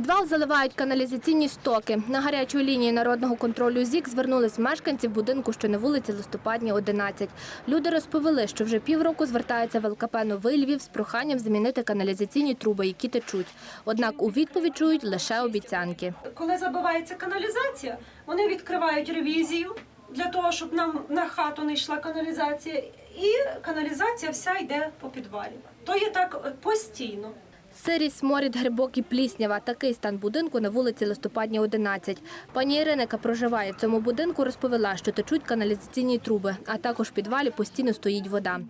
Підвал заливають каналізаційні стоки. На гарячу лінію народного контролю ЗІК звернулись мешканці будинку, що на вулиці Листопадні, 11. Люди розповіли, що вже півроку звертаються в ЛКП «Новий Львів» з проханням замінити каналізаційні труби, які течуть. Однак у відповідь чують лише обіцянки. Коли забивається каналізація, вони відкривають ревізію для того, щоб нам на хату не йшла каналізація, і каналізація вся йде по підвалі. То є так постійно. Сирість, сморід, грибок і пліснява – такий стан будинку на вулиці Листопадні, 11. Пані Ірина, яка проживає в цьому будинку, розповіла, що течуть каналізаційні труби, а також в підвалі постійно стоїть вода.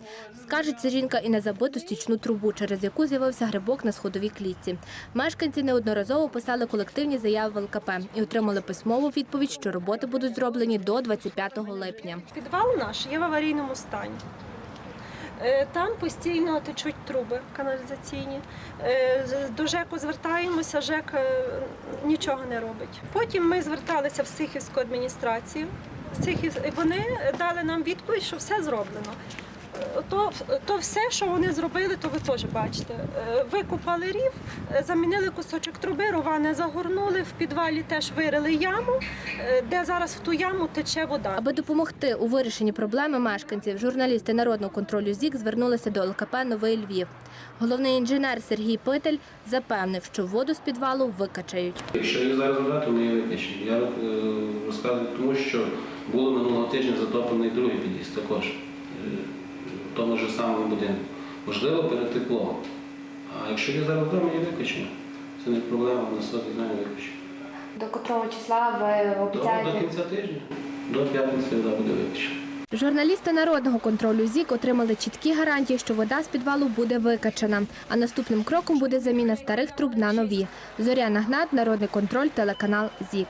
Скажеться жінка і на забиту стічну трубу, через яку з'явився грибок на сходовій клітці. Мешканці неодноразово писали колективні заяви в ЛКП і отримали письмову відповідь, що роботи будуть зроблені до 25 липня. Підвал наш є в аварійному стані. Е, Там постійно течуть труби каналізаційні. Е, До ЖЕКу звертаємося, ЖЕК е, нічого не робить. Потім ми зверталися в Сихівську адміністрацію. Вони дали нам відповідь, що все зроблено. То, то все, що вони зробили, то ви теж бачите. Е, Викопали рів, е, замінили кусочок труби, рване загорнули, в підвалі теж вирили яму, е, де зараз в ту яму тече вода. Аби допомогти у вирішенні проблеми мешканців, журналісти народного контролю ЗІК звернулися до ЛКП «Новий Львів». Головний інженер Сергій Питель запевнив, що воду з підвалу викачають. Якщо їх зараз додати, ми її виключимо. Я розказую тому, що було минулого тижня затоплений другий під'їзд також в тому ж самому будинку. Можливо, перетекло. А якщо я зараз вдома, її виключимо. Це не проблема, на сотні знаю виключимо. До котрого числа ви До, до кінця тижня, до п'ятниці вода буде виключена. Журналісти народного контролю ЗІК отримали чіткі гарантії, що вода з підвалу буде викачана. А наступним кроком буде заміна старих труб на нові. Зоряна Гнат, Народний контроль, телеканал ЗІК.